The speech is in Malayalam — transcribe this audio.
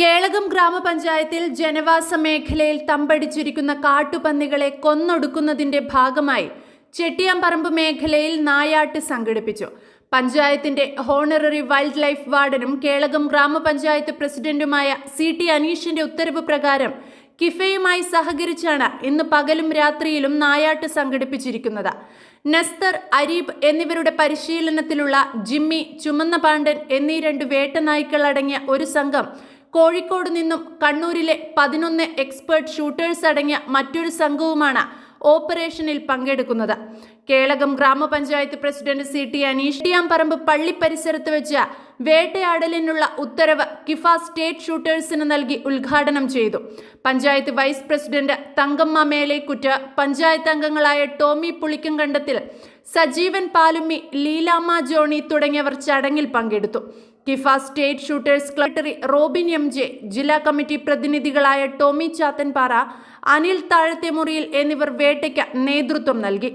കേളകം ഗ്രാമപഞ്ചായത്തിൽ ജനവാസ മേഖലയിൽ തമ്പടിച്ചിരിക്കുന്ന കാട്ടുപന്നികളെ കൊന്നൊടുക്കുന്നതിന്റെ ഭാഗമായി ചെട്ടിയാമ്പറമ്പ് മേഖലയിൽ നായാട്ട് സംഘടിപ്പിച്ചു. പഞ്ചായത്തിന്റെ ഹോണററി വൈൽഡ് ലൈഫ് വാർഡനും കേളകം ഗ്രാമപഞ്ചായത്ത് പ്രസിഡന്റുമായ സി ടി അനീഷിന്റെ ഉത്തരവ് പ്രകാരം കിഫയുമായി സഹകരിച്ചാണ് ഇന്ന് പകലും രാത്രിയിലും നായാട്ട് സംഘടിപ്പിച്ചിരിക്കുന്നത്. നസ്തർ അരീബ് എന്നിവരുടെ പരിശീലനത്തിലുള്ള ജിമ്മി ചുമന്ന പാണ്ഡൻ എന്നീ രണ്ട് വേട്ടനായ്ക്കൾ അടങ്ങിയ ഒരു സംഘം കോഴിക്കോട് നിന്നും കണ്ണൂരിലെ പതിനൊന്ന് എക്സ്പേർട്ട് ഷൂട്ടേഴ്സ് അടങ്ങിയ മറ്റൊരു സംഘവുമാണ് ഓപ്പറേഷനിൽ പങ്കെടുക്കുന്നത്. കേളകം ഗ്രാമപഞ്ചായത്ത് president C T Aneesh Tiyamparamb പള്ളി പരിസരത്ത് വെച്ച് വേട്ടയാടലിനുള്ള ഉത്തരവ് കിഫ സ്റ്റേറ്റ് ഷൂട്ടേഴ്സിന് നൽകി ഉദ്ഘാടനം ചെയ്തു. പഞ്ചായത്ത് വൈസ് പ്രസിഡന്റ് തങ്കമ്മ മേലേക്കുറ്റ് പഞ്ചായത്ത് അംഗങ്ങളായ ടോമി പുളിക്കങ്കണ്ടത്തിൽ സജീവൻ പാലുമ്മി ലീലാമ്മ ജോണി തുടങ്ങിയവർ ചടങ്ങിൽ പങ്കെടുത്തു. Kifa state shooters secretary Robin M J ജില്ലാ കമ്മിറ്റി പ്രതിനിധികളായ ടോമി ചാത്തൻപാറ അനിൽ താഴത്തെ മുറിയിൽ എന്നിവർ വേട്ടയ്ക്ക് നേതൃത്വം നൽകി.